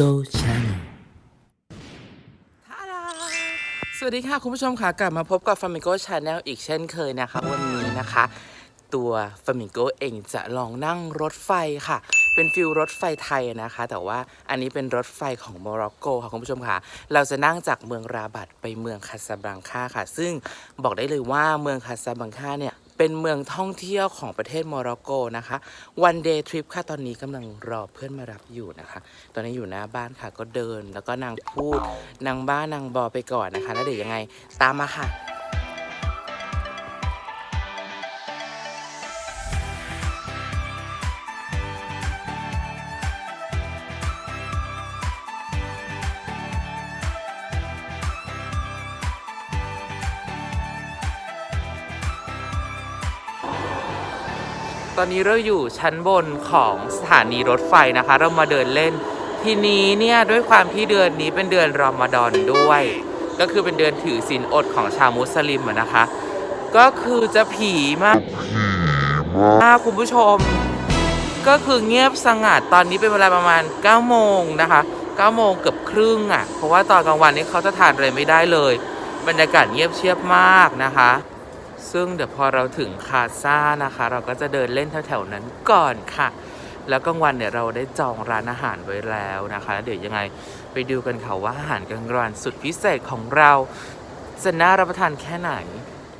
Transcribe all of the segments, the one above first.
Go Channel สวัสดีค่ะ คุณผู้ชมค่ะ กลับมาพบกับ Flamingo Channel อีกเช่นเคยนะคะ วันนี้นะคะ ตัว Flamingo เองจะลองนั่งรถไฟค่ะ เป็นฟิลรถไฟไทยนะคะ แต่ว่าอันนี้เป็นรถไฟของโมร็อกโกค่ะ คุณผู้ชมค่ะ เราจะนั่งจากเมืองราบัตไปเมืองคาซาบลังคาค่ะ ซึ่งบอกได้เลยว่าเมืองคาซาบลังคาเนี่ย เป็นเมืองท่องเที่ยวของประเทศโมร็อกโกนะคะ วันเดย์ทริปค่ะตอนนี้กำลังรอเพื่อนมารับอยู่นะคะ ตอนนี้อยู่หน้าบ้านค่ะก็เดิน แล้วก็นางพูดนางบ้านนางบอไปก่อนนะคะ แล้วเดี๋ยวยังไงตามมาค่ะ อนนี้เราอยู่ชั้นบนของสถานีรถไฟนะคะ เรามาเดินเล่น ทีนี้เนี่ยด้วยความที่เดือนนี้เป็นเดือนรอมฎอนด้วย ก็คือเป็นเดือนถือศีลอดของชาวมุสลิมนะคะ ก็คือจะผีมากมากคุณผู้ชม ก็คือเงียบสงัดตอนนี้เป็นเวลาประมาณ 9 โมงนะคะ9โมงเกือบครึ่งอะ่ะเพราะว่าตอนกลางวันนี้เขาจะทานอะไรไม่ได้เลย บรรยากาศเงียบเชียบมากนะคะ ซึ่งเดี๋ยวพอเราถึงคาซ่านะคะ เราก็จะเดินเล่นแถวๆนั้นก่อนค่ะ แล้วกลางวันเนี่ยเราได้จองร้านอาหารไว้แล้วนะคะ เดี๋ยวยังไงไปดูกันค่ะว่าอาหารกลางวันสุดพิเศษของเราจะน่ารับประทานแค่ไหน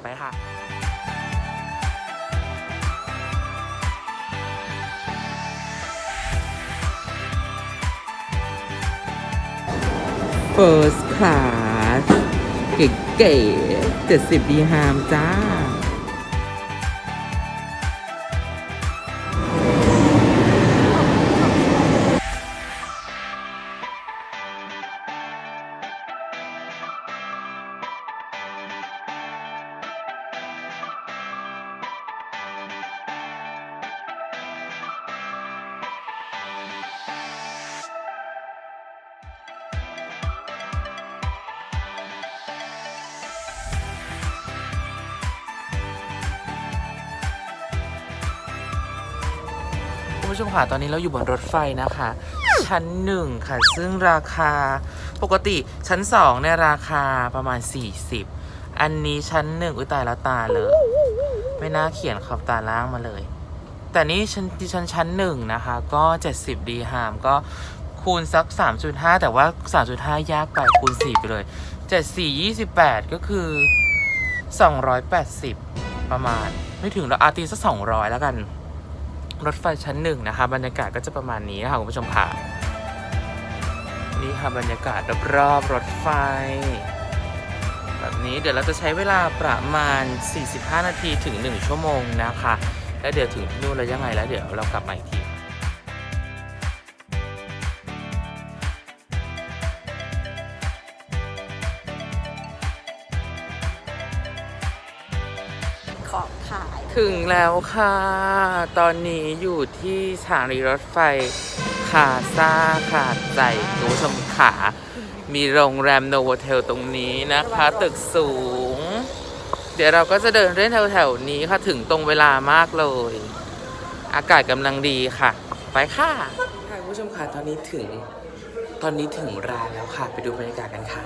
ไปค่ะ First Class เก๋ๆ70ดีฮามจ้า ผู้ชมค่ะ ตอนนี้เราอยู่บนรถไฟนะคะ ชั้นหนึ่งค่ะ ซึ่งราคาปกติชั้นสองเนี่ยราคาประมาณ 40 อันนี้ชั้นหนึ่งอุ้ยตายแล้วตาเลย ไม่น่าเขียนขอบตาล่างมาเลย แต่นี่ชั้นที่ชั้นชั้นหนึ่งนะคะ ก็ 70 ดีฮามก็คูณสัก 3.5 แต่ว่า 3.5 ยากไปคูณ 4 ไปเลย 74 28 ก็คือ 280 ประมาณ ไม่ถึงเราอาตีสัก200 แล้วกัน รถไฟชั้นหนึ่งนะคะบรรยากาศก็จะประมาณนี้นะคะคุณผู้ชมค่ะนี่ค่ะบรรยากาศรอบๆรถไฟ แบบนี้เดี๋ยวเราจะใช้เวลาประมาณ 45 นาทีถึง 1 ชั่วโมงนะคะ แล้วเดี๋ยวถึงที่นู่นแล้วยังไงแล้วเดี๋ยวเรากลับมาอีกที ของขาย ถึงแล้วค่ะ ตอนนี้อยู่ที่สถานีรถไฟคาซาขาดใจคุณผู้ชมขา มีโรงแรมโนโวเทลตรงนี้นะคะ ตึกสูง เดี๋ยวเราก็จะเดินเล่นแถวๆนี้ค่ะ ถึงตรงเวลามากเลย อากาศกำลังดีค่ะ ไปค่ะค่ะคุณผู้ชมค่ะตอนนี้ถึง ตอนนี้ถึงร้านแล้วค่ะ ไปดูบรรยากาศกันค่ะ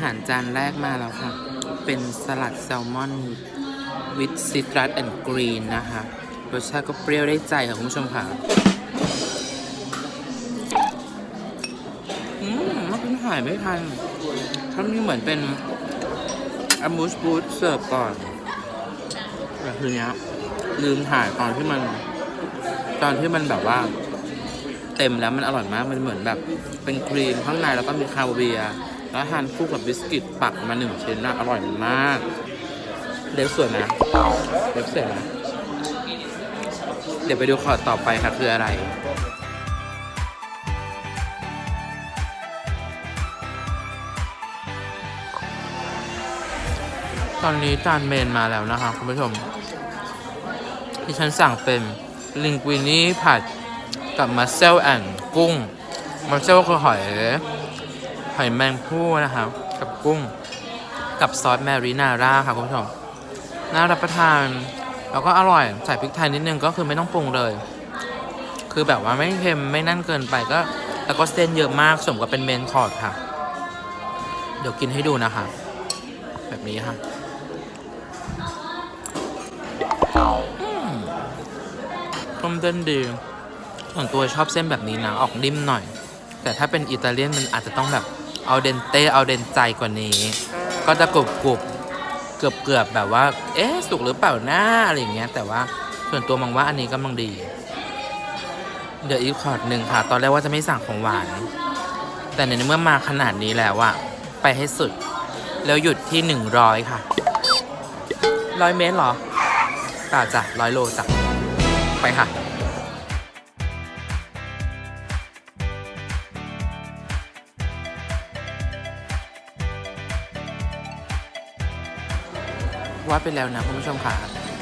หารจานแรกมาแล้วค่ะ เป็นสลัดแซลมอนวิดซิตรัสแอนด์กรีนนะคะรสชาติก็เปรี้ยวได้ใจค่ะคุณผู้ชมค่ะถ่ายไม่ทันเขามีเหมือนเป็นอมูสบูธเสิร์ฟก่อนแต่ทีเนี้ยลืมถ่ายตอนที่มัน ตอนที่มันแบบว่า เต็มแล้วมันอร่อยมากมันเหมือนแบบ เป็นครีมข้างในแล้วก็มีคาเวียร์ แล้วทานคู่กับบิสกิตปักมาหนึ่งชิ้นนะอร่อยมาก เล็บสวยนะเล็บสวยนะเดี๋ยวไปดูคอร์ดต่อไปค่ะคืออะไรตอนนี้จานเมนมาแล้วนะคะ คุณผู้ชม ที่ฉันสั่งเป็นลิงกุินี่ผัดกับมัสเซลแอนกุ้ง มัสเซลคือหอย อยแมงผู้นะครับ กับกุ้งกับซอสแมรินาร่าค่ะคุณผู้ชมน่ารับประทาน แล้วก็อร่อยใส่พริกไทยนิดนึงก็คือไม่ต้องปรุงเลย คือแบบว่าไม่เค็มไม่นั่นเกินไปก็ แล้วก็เส้นเยอะมากสมกับเป็นเมนคอร์ดค่ะ เดี๋ยวกินให้ดูนะคะ แบบนี้ค่ะต้มเส้นดีส่วนตัวชอบเส้นแบบนี้นะ ออกนิ่มหน่อย แต่ถ้าเป็นอิตาเลียนมันอาจจะต้องแบบ เอาเดนเต้เอาเดนใจกว่านี้ ก็จะกรุบกรุบเกือบเกือบๆแบบว่า เอ๊ะ สุกหรือเปล่าหน้าอะไรอย่างเงี้ย แต่ว่าส่วนตัวมองว่าอันนี้กำลังดี เดี๋ยวอีกคอร์ดหนึ่งค่ะ ตอนแรกว่าจะไม่สั่งของหวาน แต่ในเมื่อมาขนาดนี้แล้วอะไปให้สุด แล้วหยุดที่หนึ่งร้อยค่ะร้อยเมตรเหรอเปล่าจ้ะร้อยโลจ้ะไปค่ะ ว่าไปแล้วนะคุณผู้ชมค่ะ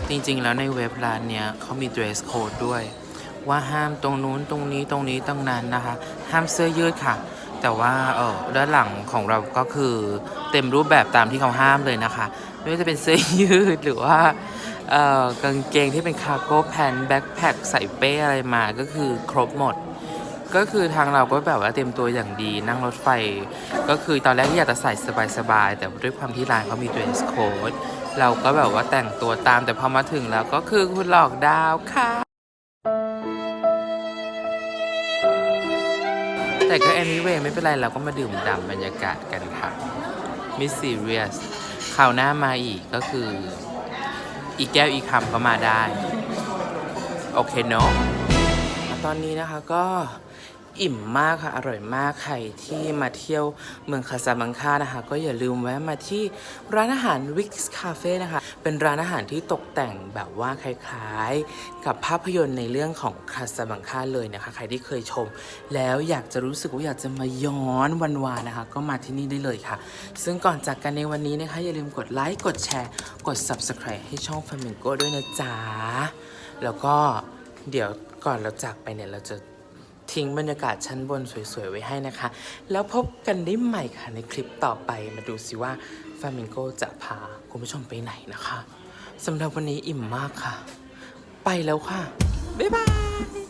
จริงๆ แล้วในเว็บร้านเนี้ยเขามี dress code ด้วย ว่าห้ามตรงนู้นตรงนี้ตรงนี้ตรงนั้นนะคะ ห้ามเสื้อยืดค่ะ แต่ว่าเออด้านหลังของเราก็คือเต็มรูปแบบตามที่เขาห้ามเลยนะคะ ไม่ว่าจะเป็นเสื้อยืดหรือว่าเอ่อกางเกงที่เป็นคาร์โก้แพนแบ็คแพคใส่เป้อะไรมาก็คือครบหมดก็คือทางเราก็แบบว่าเตรียมตัวอย่างดีนั่งรถไฟ ก็คือตอนแรกที่อยากจะใส่สบายๆ แต่ด้วยความที่ร้านเขามี dress code เราก็แบบว่าแต่งตัวตามแต่พอมาถึงแล้วก็คือคุณหลอกดาวค่ะ แต่ก็ anyway ไม่เป็นไรเราก็มาดื่มด่ำบรรยากาศกันค่ะมิสซีเรียสคราวหน้ามาอีกก็คือ อีกแก้วอีกคำก็มาได้ โอเคเนาะตอนนี้นะคะก็ อิ่มมากค่ะ อร่อยมากใครที่มาเที่ยวเมืองคาซาบังคานะคะ ก็อย่าลืมแวะมาที่ร้านอาหาร Wix Cafe นะคะ เป็นร้านอาหารที่ตกแต่งแบบว่าคล้ายๆ กับภาพยนตร์ในเรื่องของคาซาบังคาเลยนะคะ ใครที่เคยชม แล้วอยากจะรู้สึกว่าอยากจะมาย้อนวันวานนะคะ ก็มาที่นี่ได้เลยค่ะ ซึ่งก่อนจากกันในวันนี้นะคะ อย่าลืมกดไลค์กดแชร์กด Subscribe ให้ช่อง Flamingo ด้วยนะจ๊ะแล้วก็เดี๋ยวก่อนเราจากไปเนี่ยเราจะ ทิ้งบรรยากาศชั้นบนสวยๆ ไว้ให้นะคะ แล้วพบกันได้ใหม่ค่ะในคลิปต่อไปมาดูสิว่าฟามิงโกจะพาคุณผู้ชมไปไหนนะคะสำหรับวันนี้อิ่มมากค่ะ ไปแล้วค่ะ บ๊ายบาย